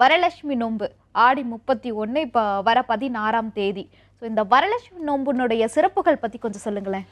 வரலட்சுமி நோன்பு ஆடி முப்பத்தி ஒன்று இப்போ வர பதினாறாம் தேதி. ஸோ இந்த வரலட்சுமி நோன்புனுடைய சிறப்புகள் பற்றி கொஞ்சம் சொல்லுங்களேன்.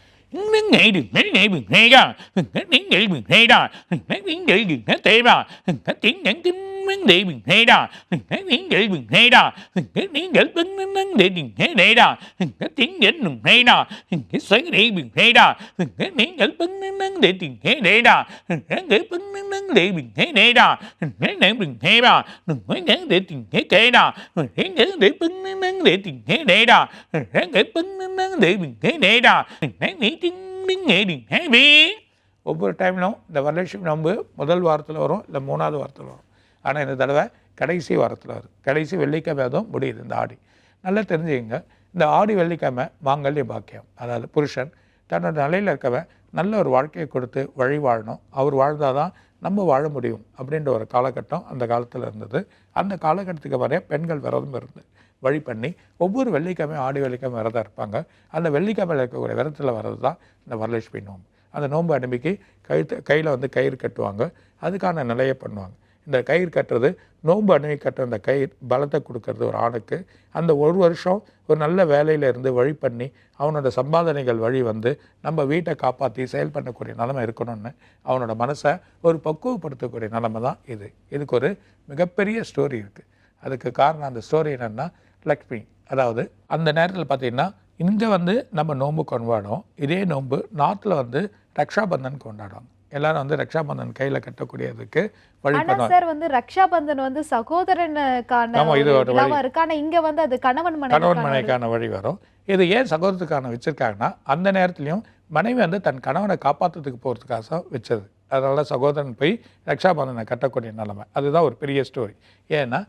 ஒவ்வொரு டைம்லும் இந்த வரலட்சுமி நம்பு முதல் வாரத்தில் வரும் இல்லை மூணாவது வாரத்தில் வரும். ஆனால் இந்த தடவை கடைசி வாரத்தில் வரும். கடைசி வெள்ளிக்கிழமை அதுவும் முடியுது இந்த ஆடி. நல்லா தெரிஞ்சுக்கங்க. இந்த ஆடி வெள்ளிக்கிழமை மாங்கல்ய பாக்கியம். அதாவது புருஷன் தன்னோட நிலையில் இருக்கவன் நல்ல ஒரு வாழ்க்கையை கொடுத்து வழி வாழணும். அவர் வாழ்ந்தால் தான் நம்ம வாழ முடியும் அப்படின்ற ஒரு காலகட்டம் அந்த காலத்தில் இருந்தது. அந்த காலகட்டத்துக்கு வரைய பெண்கள் விரதம் இருந்து வழி பண்ணி ஒவ்வொரு வெள்ளிக்கிழமை ஆடி வெள்ளிக்கிழமை விரதம் இருப்பாங்க. அந்த வெள்ளிக்கிழமையில் இருக்கக்கூடிய விரதத்தில் வர்றது தான் இந்த வரலட்சுமி நோம்பு. அந்த நோன்பு அனுப்பிக்கு கழுத்து கையில் வந்து கயிறு கட்டுவாங்க. அதுக்கான நிலையை பண்ணுவாங்க. இந்த கயிறு கட்டுறது நோன்பு அணுகி கட்டுற அந்த கயிறு பலத்தை கொடுக்கறது ஒரு ஆணுக்கு. அந்த ஒரு வருஷம் ஒரு நல்ல வேலையில் இருந்து வழி பண்ணி அவனோட சம்பாதனைகள் வழி வந்து நம்ம வீட்டை காப்பாற்றி செயல் பண்ணக்கூடிய நிலமை இருக்கணும்னு அவனோட மனசை ஒரு பக்குவப்படுத்தக்கூடிய நிலமை தான் இது. இதுக்கு ஒரு மிகப்பெரிய ஸ்டோரி இருக்குது அதுக்கு காரணம் அந்த ஸ்டோரி என்னென்னா லக்ஷ்மி. அதாவது அந்த நேரத்தில் பார்த்தீங்கன்னா இங்கே வந்து நம்ம நோன்பு கொண்டாடுவோம் இதே நோன்பு நார்த்தில் வந்து ரக்ஷாபந்தன் கொண்டாடுவாங்க. எல்லாரும் வந்து ரக்ஷாபந்தன் கையில் கட்டக்கூடியதுக்கு வழி சார் வந்து ரக்ஷாபந்தன் வந்து சகோதரனுக்கான இது இருக்கு ஆனா இங்க வந்து அது கணவன் கணவன் மனைவி மனைவிக்கான வழி வரும். இது ஏன் சகோதரத்துக்கான வச்சிருக்காங்கன்னா அந்த நேரத்துலையும் மனைவி வந்து தன் கணவனை காப்பாற்றுறதுக்கு போகிறதுக்காக வச்சது. அதனால சகோதரன் போய் ரக்ஷாபந்தனை கட்டக்கூடிய நிலைமை. அதுதான் ஒரு பெரிய ஸ்டோரி ஏன்னா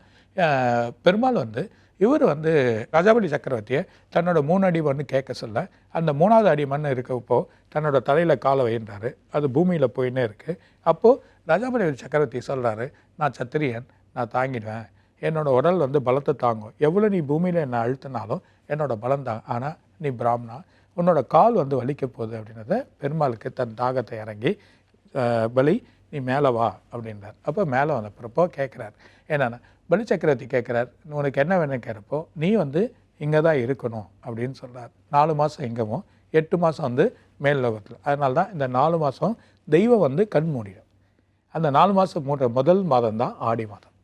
பெருமாள் வந்து இவர் வந்து ராஜாபலி சக்கரவர்த்தியை தன்னோட மூணு அடி மண்ணு கேட்க சொல்ல அந்த மூணாவது அடி மண் இருக்கப்போ தன்னோட தலையில் காலை வைன்றாரு அது பூமியில் போயின்னே இருக்குது அப்போது ராஜாபலி சக்கரவர்த்தி சொல்கிறாரு நான் சத்திரியன் நான் தாங்கிடுவேன். என்னோட உடல் வந்து பலத்தை தாங்கும். எவ்வளோ நீ பூமியில் என்னை அழுத்தினாலும் என்னோடய பலம் தான். ஆனால் நீ பிராமணா. உன்னோட கால் வந்து வலிக்க போகுது அப்படின்றத பெருமாளுக்கு தன் தாகத்தை இறங்கி பலி நீ மேலே வா அப்படின்றார். அப்போ மேலே வந்தப்பறப்போ கேட்குறாரு என்னென்னா பலி சக்கரவர்த்தி கேட்குறார் உனக்கு என்ன வேணும்? கேட்குறப்போ நீ வந்து இங்கே தான் இருக்கணும் அப்படின்னு சொல்கிறார் நாலு மாதம் இங்கேவும் எட்டு மாதம் வந்து மேல் லோகத்தில். அதனால தான் இந்த நாலு மாதம் தெய்வம் வந்து கண் மூடிடும். அந்த நாலு மாதம் மூன்ற முதல் மாதம் தான் ஆடி மாதம்.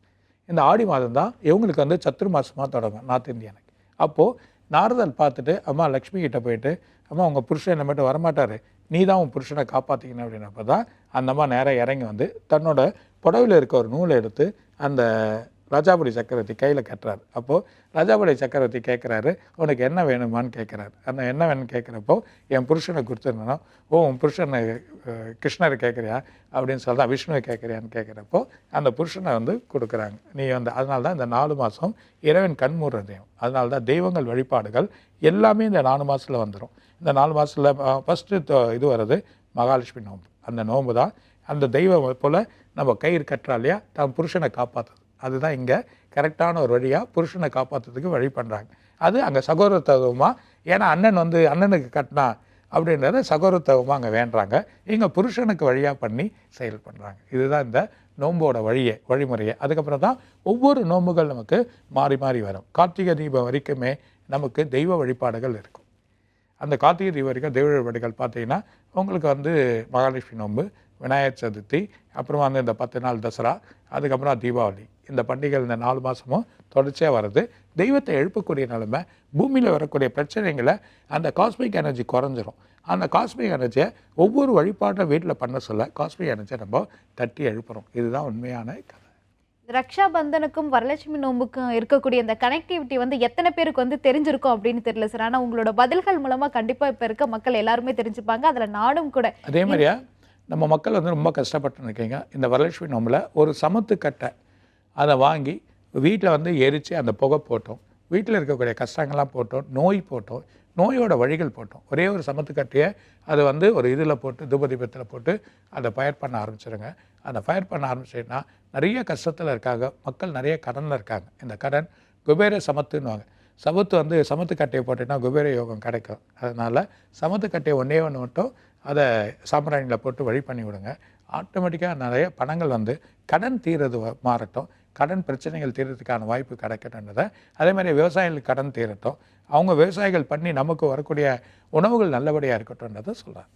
இந்த ஆடி மாதம் தான் இவங்களுக்கு வந்து சத்துரு மாதமாக தொடங்கும் நார்த் இந்தியனுக்கு. அப்போது நாரதல் பார்த்துட்டு அம்மா லக்ஷ்மி கிட்ட போயிட்டு அம்மா உங்கள் புருஷன் என்ன மட்டும் வரமாட்டார். நீ தான் உன் புருஷனை காப்பாற்றிக்கணும் அப்படின்னப்போ தான் அந்த அம்மா நேராக இறங்கி வந்து தன்னோட புடவையில் இருக்க ஒரு நூலை எடுத்து அந்த ராஜாபுரி சக்கரவர்த்தி கையில் கட்டுறாரு. அப்போது ராஜாபுரி சக்கரவர்த்தி கேட்குறாரு உனக்கு என்ன வேணுமான்னு கேட்குறாரு அந்த என்ன வேணும்னு கேட்குறப்போ என் புருஷனை கொடுத்துருந்தோம் ஓ உன் புருஷனை கிருஷ்ணரை கேட்குறியா அப்படின்னு சொல்லிதான் விஷ்ணுவை கேட்குறியான்னு கேட்குறப்போ அந்த புருஷனை வந்து கொடுக்குறாங்க. நீ வந்து அதனால தான் இந்த நாலு மாதம் இறைவன் கண் தெய்வம் அதனால தான் தெய்வங்கள் வழிபாடுகள் எல்லாமே இந்த நாலு மாதத்தில் வந்துடும் இந்த நாலு மாதத்தில் ஃபஸ்ட்டு இது வர்றது மகாலட்சுமி நோன்பு அந்த நோன்பு தான் அந்த தெய்வம் போல் நம்ம கயிறு கட்டுறா இல்லையா? தன் புருஷனை காப்பாற்றுது அதுதான் இங்கே கரெக்டான ஒரு வழியாக புருஷனை காப்பாற்றுறதுக்கு வழி பண்ணுறாங்க அது அங்கே சகோதரத்துவமாக ஏன்னா அண்ணன் வந்து அண்ணனுக்கு கட்டினா அப்படின்றத சகோதரத்துவமாக அங்கே வேண்டுறாங்க. இங்கே புருஷனுக்கு வழியாக பண்ணி செயல் பண்ணுறாங்க இதுதான் இந்த நோம்போட வழியே வழிமுறையை. அதுக்கப்புறம் தான் ஒவ்வொரு நோம்புகள் நமக்கு மாறி மாறி வரும். கார்த்திகை தீபம் வரைக்குமே நமக்கு தெய்வ வழிபாடுகள் இருக்கும். அந்த கார்த்திகை தீபம் வரைக்கும் தெய்வ வழிபாடுகள் பார்த்தீங்கன்னா உங்களுக்கு வந்து மகாலட்சுமி நோன்பு விநாயகர் சதுர்த்தி அப்புறமா வந்து இந்த பத்து நாள் தசரா அதுக்கப்புறம் தீபாவளி. இந்த பண்டிகைகள் இந்த நாலு மாதமும் தொடர்ச்சியாக வருது தெய்வத்தை எழுப்பக்கூடிய நிலைமை பூமியில் வரக்கூடிய பிரச்சனைகளை அந்த காஸ்மிக் எனர்ஜி குறைஞ்சிரும். அந்த காஸ்மிக் எனர்ஜியை ஒவ்வொரு வழிபாட்டை வீட்டில் பண்ண சொல்ல காஸ்மிக் எனர்ஜியை நம்ம தட்டி எழுப்புறோம். இதுதான் உண்மையான கதை. ரக்ஷாபந்தனுக்கும் வரலட்சுமி நோம்புக்கும் இருக்கக்கூடிய இந்த கனெக்டிவிட்டி வந்து எத்தனை பேருக்கு வந்து தெரிஞ்சிருக்கும் அப்படின்னு தெரியல சார் ஆனா உங்களோட பதில்கள் மூலமா கண்டிப்பா இப்ப இருக்க மக்கள் எல்லாருமே தெரிஞ்சுப்பாங்க. அதுல நானும் கூட அதே மாதிரியா? நம்ம மக்கள் வந்து ரொம்ப கஷ்டப்பட்டு இருக்கீங்க இந்த வரலட்சுமி நோம்பில் ஒரு சமத்துக்கட்டை அதை வாங்கி வீட்டில் வந்து எரித்து அந்த புகை போட்டோம். வீட்டில் இருக்கக்கூடிய கஷ்டங்கள்லாம் போட்டோம். நோய் போட்டோம். நோயோட வழிகள் போட்டோம். ஒரே ஒரு சமத்துக்கட்டையை அதை வந்து ஒரு இதில் போட்டு தூபதீபத்தில் போட்டு அதை ஃபயர் பண்ண ஆரம்பிச்சிடுங்க அந்த ஃபயர் பண்ண ஆரம்பிச்சிங்கன்னா நிறைய கஷ்டத்தில் இருக்காங்க. மக்கள் நிறைய கடனில் இருக்காங்க. இந்த கடன் குபேர சமத்துன்னுவாங்க. சமத்து வந்து சமத்து கட்டையை போட்டேன்னா குபேர யோகம் கிடைக்கும். அதனால் சமத்து கட்டையை ஒன்றே ஒன்று மட்டும் அதை சாம்பிராணியில் போட்டு வழி பண்ணி விடுங்க. ஆட்டோமேட்டிக்காக நிறைய பணங்கள் வந்து கடன் தீர்றது மாறட்டும். கடன் பிரச்சனைகள் தீர்றதுக்கான வாய்ப்பு கிடைக்கணுன்றதை அதே மாதிரி விவசாயிகளுக்கு கடன் தீரட்டும். அவங்க விவசாயிகள் பண்ணி நமக்கு வரக்கூடிய உணவுகள் நல்லபடியாக இருக்கட்டும்ன்றதை சொல்கிறேன்